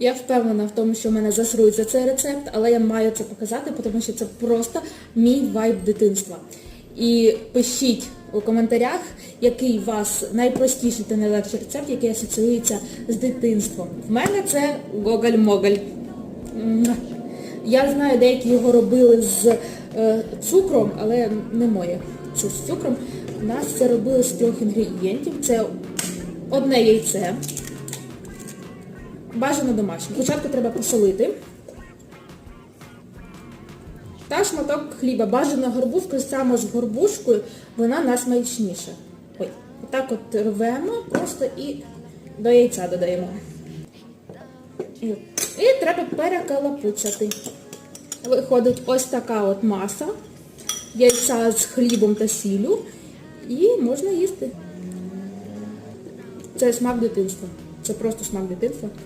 Я впевнена в тому, що мене засрують за цей рецепт, але я маю це показати, тому що це просто мій вайб дитинства. І пишіть у коментарях, який у вас найпростіший та найлегший рецепт, який асоціюється з дитинством. В мене це гоголь-моголь. Я знаю, деякі його робили з е, цукром, але не моє. Це з цукром. У нас це робили з трьох інгредієнтів. Це одне яйце. Бажано домашнє. Спочатку треба посолити. Та шматок хліба. Бажано горбушкою, саме з горбушкою, вона найсмачніша. Ой, отак от рвемо просто і до яйця додаємо. І, треба перекалапуцяти. Виходить ось така от маса яйця з хлібом та сіллю. І можна їсти. Це смак дитинства. Це просто смак дитинства.